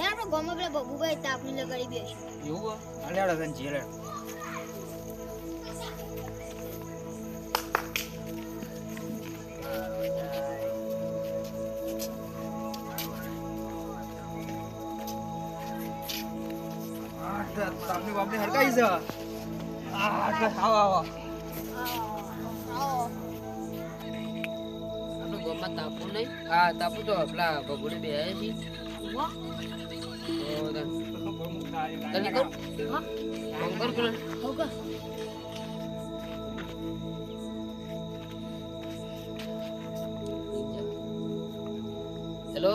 હે આપણે ગામમાં પેલા બબુભાઈ તાપની લગાડી બેસ્યું એવું હલેડો તને જીલે તાપની બાપની હરકાઈ છે. આવો આવો. તાપુ નહીં. હા તાપુ તો પેલા બબુને બે છે તો તને તને કર ફોન કર હેલો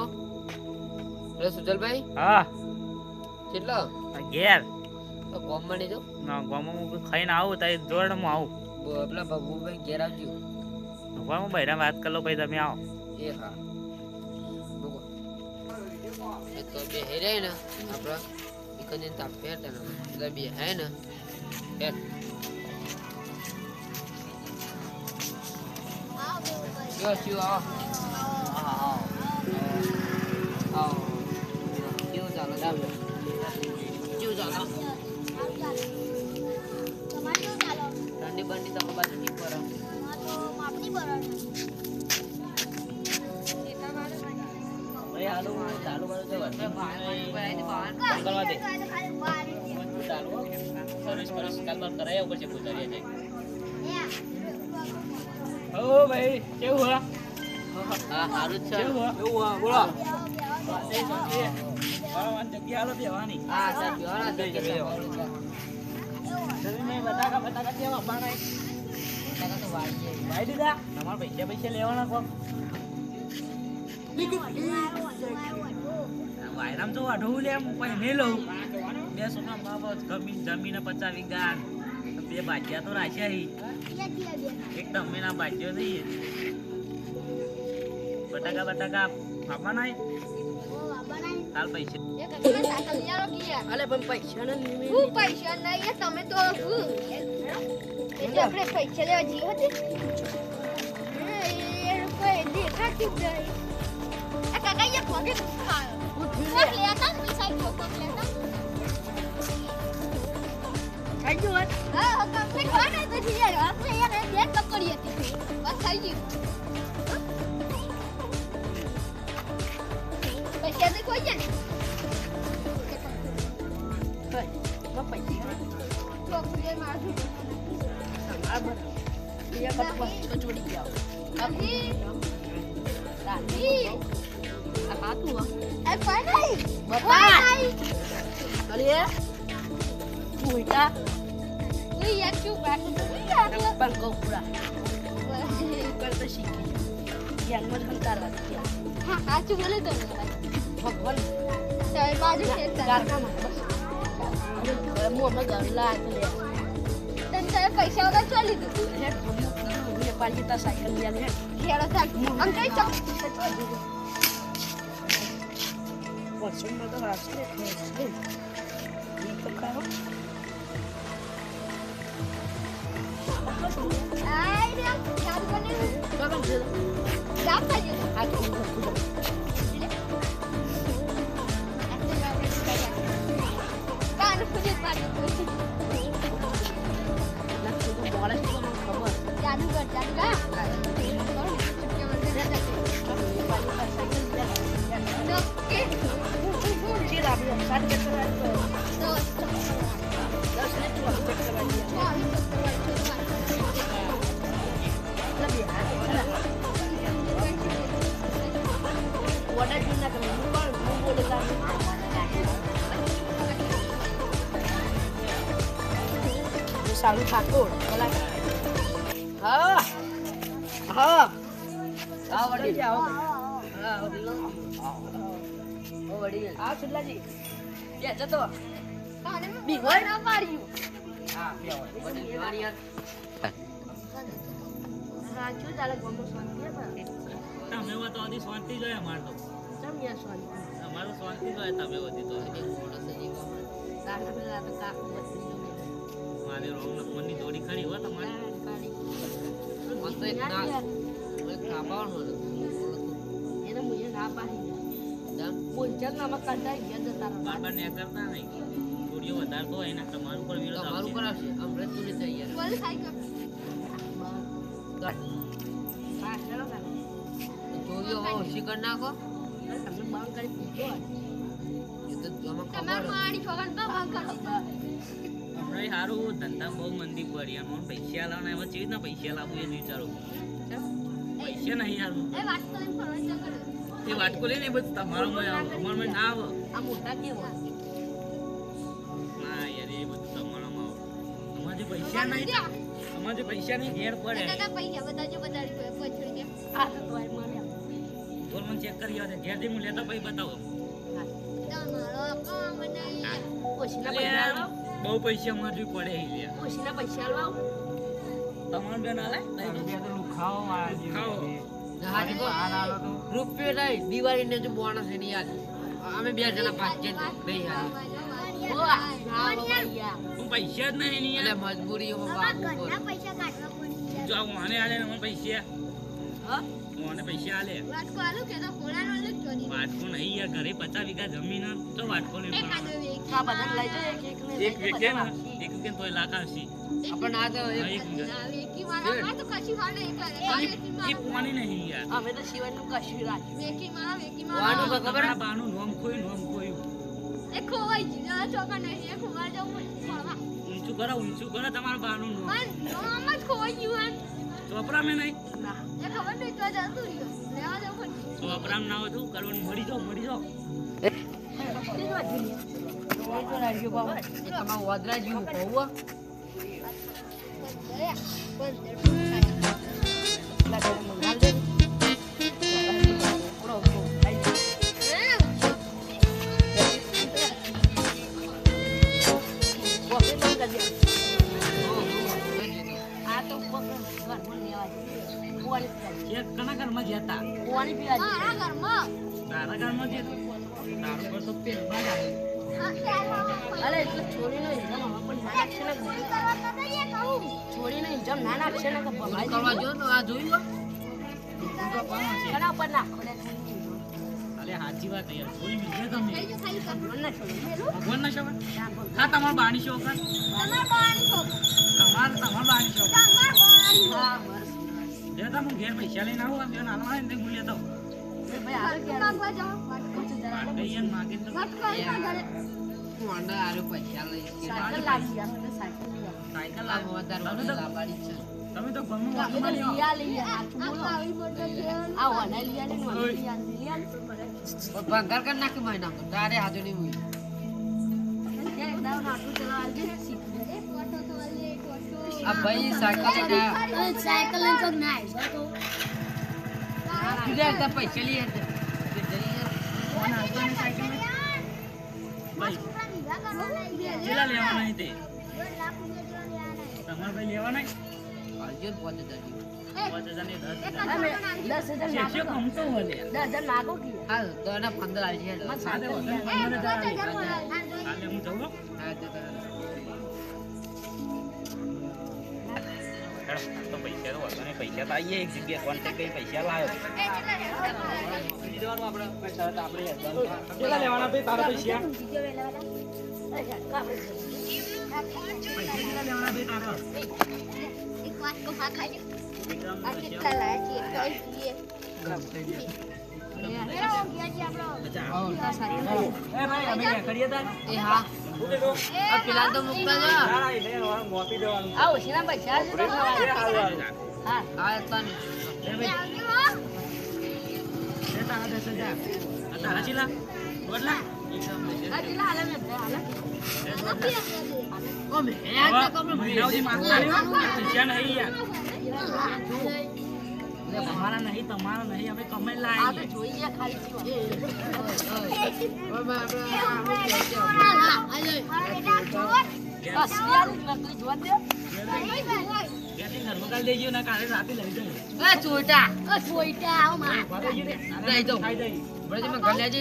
હેલો સુજલભાઈ હા. કેટલો? અગિયાર તો ગોમમાં નહીં જો ના ગોમમાં હું ખાઈને આવું તારી ધોરણમાં આવું. પેલા પેલા ભાઈ ઘેર આવજો. ગામમાં બહેરા વાત કરો લો પછી તમે આવો. એ હા. એ તો બે હેરે ને આપણા એકને તાપ ફેર તને એટલે બે હે ને ફેર જો શું આવો આવો કેવું ચાલે ચાલો કેવું ચાલે તમારે કેવું ચાલો ઠંડી બંડી તમારી મંગળવાર દે ઉપર છે જાય ઓ ભાઈ કેવું હા? હા સારું છે. કેવું હા? એવું હા? બોલો. જગ્યા હાલો બેવાની હા સાહેબ હા જગ્યા બટાકા બટાકા કેવા? બાણાય તો વાળીએ ભાઈ દીધા તમારા પૈસા પૈસા લેવાના કોમ વાયરામ લે પછી બે સોના બાબત જમીન જમીને પચાસ વીઘા બે ભાજ્યા તો રાખ્યા એક તમે ના ભાજ્યો બટાકા બટાકા હાલ પૈસા તમે તો લેવા જઈએ લોકો જ કાકા એ પગે ખાયો કોક લેતા ને પૈસા જો કોક લેતા ખાઈ ગયો હા હા કમ્પ્લીટ હોય ને તો જી યાર આપણે એને બે કકડી હતી બસ થઈ ગયું પૈસા તો કોઈ જાય ચોકલેટ મારું ચોડી ગયા નહીં નહીં આ પાતું એ કોઈ નહીં બતા. કોઈ નહીં અલે ઉલટા ઉઈ યાર ચૂપ રાખો તો ઉઈ યાર પણ ગોપુરા કરતા શીખી જ્ઞાનમાં સંતાર વાગી હા સાચું બોલે તો ભગવાન તારી બાજુ છે તાર કારખામાં બસ મોં અમે ઘર લાયા તો લે તને તારે પૈસા વગર ચો લીધું લે થોડી પાડી તા સાયકલ લે લે ખેડો તાર આમ કઈ ચો પસંદ તો રાખશે ઈ તો ખાઓ આઈ રે ચાલુ બને બગમ છે જાપ થઈ ગયો આ તો ઠાકોર હા હા. આ વડીલ. હા વડીલ. આ સુલ્લાજી બે જતો. બીગોર ના પાડ્યું હા બે વડીલ જવાની યાર હા ચાલે ગમો શાંતિ હે તમે હો તો આની શાંતિ જોઈએ અમારે તો. ચમ યાર શાંતિ? અમારે શાંતિ જોઈએ તમે વધી તો. કાકા પેલા તો કાકુ મારે રોમ લખમણની જોડી ખાણી હોય તમારે મન તો એક ના એક કાપાવાનું હતું એને મુજે ના પાડી બાર બાર ને કરતા નહીં. થોડીઓ વધારતો હોય એના તમારું ઉપર વિરોધ તમારું આવશે. કરાવશે અમૃત તું નહીં થઈ યાર બોલ સાયકલ. ચોરીઓ હવે ઓછી કરી નાખો એ તો આમાં ખબર મારી છોકરાને તો ભાગ કરી. દીધો. હમણાં સારું ધંધા બહુ મંદી પડી. એમ પૈસા લાવવાના એમાં કેવી રીતના પૈસા લાવવું એ વિચારો. પૈસા નહીં યાર એ. વાટકો લઈને બધું તમારો આવે ના આવે. ના યાર એ બધું તમારામાં આવે. અમારે જે પૈસા નહીં અમારે જે પૈસા નહીં ઘેર પડે. પૈસા બધા જો બોલ મને ચેક કરી આવે ઘેર જઈને હું લેતા પછી બતાવો. મારો નહીં યાર, બહુ પૈસા જોઈ પડે પૈસા યાર. તમારે બેન આલે? ખાઓ રૂપિયો નહીં દિવાળીને જો બોનસ એની યાદ અમે બે જણા પાંચ યાર હું પૈસા જ નહીં યાર વાગવું પડે પૈસા કાઢવા પડી જો આ આલે ને મને પૈસા. વાને પૈસા આલે. વાટકો આલુ કે તો કોળાનો લઈ ચોરી. વાટકો નહીં યાર ઘરે પચાસ વીઘા જમીન હે, તો વાટકો નહીં એક ને એક તોય લાખ આવશે આ તો એક એક નહીં. આ વેકી એ વાનું તો ખબર? બાનું નોમ ખોયું નોમ ખોયું. એ ખોવાઈ ગયું. આ નહીં, એ ખોવાઈ જવું પડશે ઊંચું કરો ઊંચું કરો તમારા બાનું નોમ. નોમ જ ખોવાઈ ગયું ચોપરા મેં નહીં. એ ખબર નહીં તો જતું રહ્યું. લેવા જવું ચોપરા ના હોય તો કરવાનું? મરી જાઓ મરી જાઓ. વદરા જેવું કહું. પંદર, કરવા જો તો આ જોયું હો? તો કોણ છે? એના ઉપર નાખો ને અરે સાચી વાત યાર બીજે તમે. ભગવાન ના શોખ હા? તમારા બાની શોખ? તમાર. તમાર તમારા શોખ. તમાર લેતા હું ઘેર પૈસા લઈને આવું આ બેન હાલવા ને હું લેતો સાયકલ લાગવા તારું લાવવાની છે તમે તો ઘરનું એ વાટું તો મારી લઈ આ લઈ આ. સાચું આ બોલો. કાળી મોટો ખેલ. આ વને લઈ આ ને વને લઈ આ. લઈ આ ને તો ભલે. પણ ભંગાર કરી નાખી મહિના તારે હાજુ નહીં તો વાટો. આ ભાઈ સાયકલ લઈને સાયકલ લઈને ચોક ના આવી. બીજા એકદમ પૈસા લઈ. ભાઈ કેટલા લેવાના તે તમારે ભાઈ લેવાના ને હજાર ને. દસ હજાર કે હા તો એના પંદર આવી હું જઉં હા? તો પૈસા તો વધુ નહીં. પૈસા તો આઈએ એક જગ્યાએ. કોન્ટેક્ટ કરી પૈસા લાવ્યો કેટલા લેવાના ભાઈ? તારા પૈસા પૈસા લેવાના ભાઈ તારા? એક વાટકો ભાગ ખાજો. એકદમ આ કેટલા લાયા છે? મેળો ગયા તમારા નહીં તમારા નહીં અમે કમાઈ લાવીએ જોઈ ખાલી જીવન. ઓય બાપરે આ હું કહે છે મારા બેટા જોર. અસલી આ નકલી જોવા દે નહીં ભાઈ. બેથી ઘરમાં કાલ દેજો ને કાલે રાતે લઈ જાય એ ચોટા ઓ જોઈતા આવમાં વાગે છે ને? લઈ જાઉં. ખાઈ માં ઘર લેજે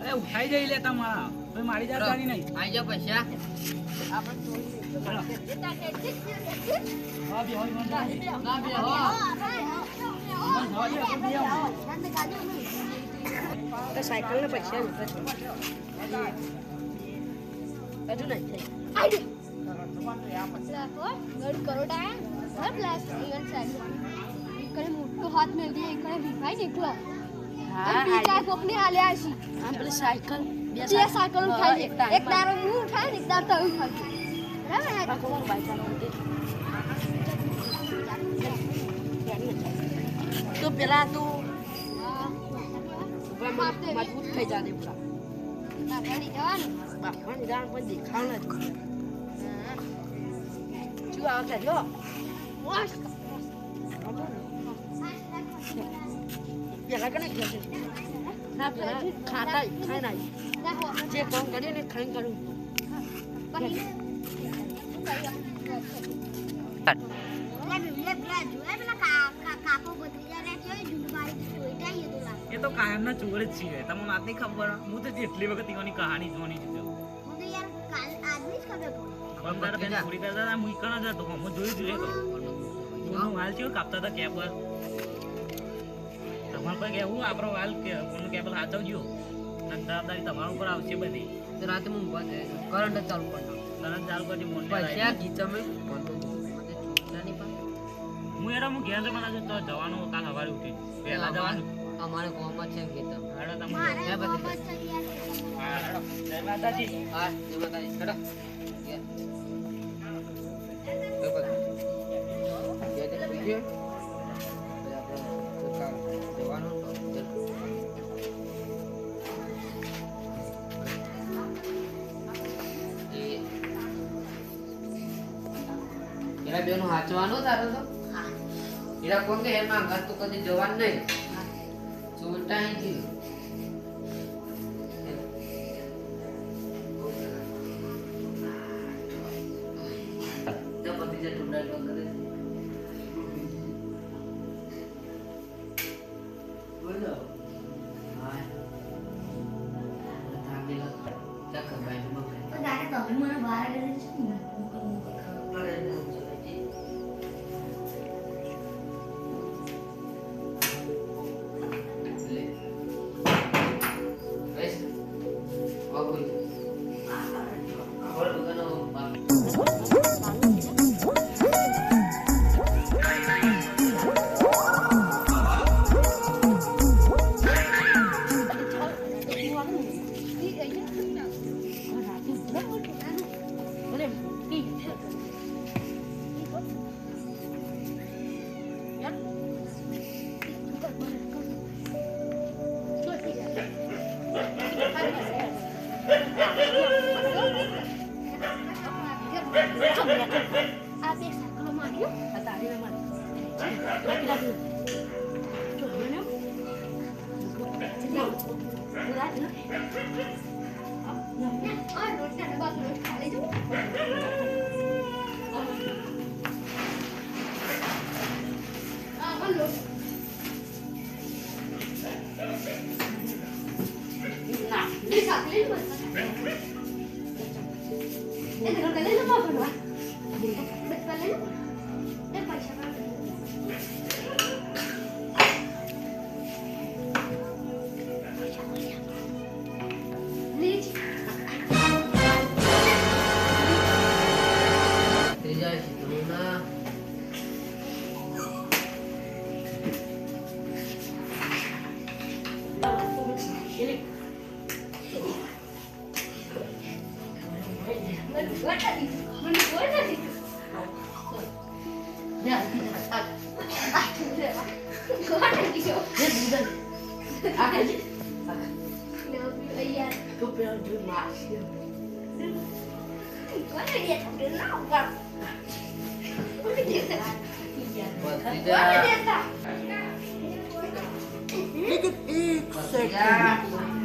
અરે ઉઠાઈ જઈ લે તમારા મારી જાત ગાડી નહીં. આઈ જાઓ પૈસા જાણી. ના આવું. પૈસા હજુ નહીં મોટો હાથ મેળ દે એકડે નીકળો છે સાયકલ. બે બે સાયકલ ઉઠાઈ એક દારો હું ઉઠાય ને એક દારો બરાબર તો પેલા તું. મજબૂત થઈ તાપવાની જવાનું બાપવાની ગાણ પણ દેખાવ નથી જો પેલા કને ખાતા ખાઈ ના ના હો જે કામ કરીએ ને ખાઈ કરું એ તો કાયમના ચોર જ છીએ. તમને વાત નહીં ખબર? હું તો જેટલી વખત એવાની કહાની જોવાની છું તારા બેન કરતા હતા હું ઈકણ જ હતો હું જોયું જોયું તો. હાલ થયો કાપતા હતા કેબલ. તમારે પર કેવું આપણો હાલ કે કોનું કેબલ હાચવજો અને જવાબદારી તમારા ઉપર આવશે બધી. તો રાતે હું કરંટ જ ચાલુ કરી કરંટ ચાલુ કરી મોટા છૂટા નહીં હું એરા હું ઘેર જવાના છું. તો જવાનું કાલ સવારે ઉઠી પહેલા જવાનું. અમારે ગામમાં છે ખેતર હાડો તમે હે બધી હા, હાડો. જય માતાજી. હા જય માતાજી. હેડો. ગયા એ બધું ગયા? તારે તો? એરા કોણ કે એમાં ઘર તો કદી જવાનું નહીં. ચોટા અહીંથી તો પતિ જે ટુંડા કરે.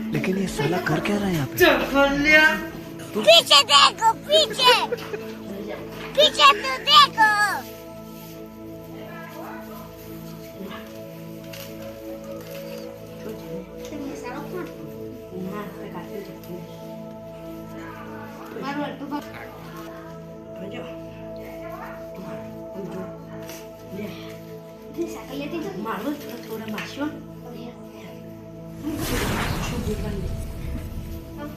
लेकिन ये साला कर क्या रहा है यहाँ पे पीछे देखो पीछे पीछे तो देखो સાકલિયાથી તો મારું જ થોડા મારશો શું બોલવાનું?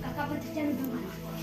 કાકા બધું ચાલુ તમારું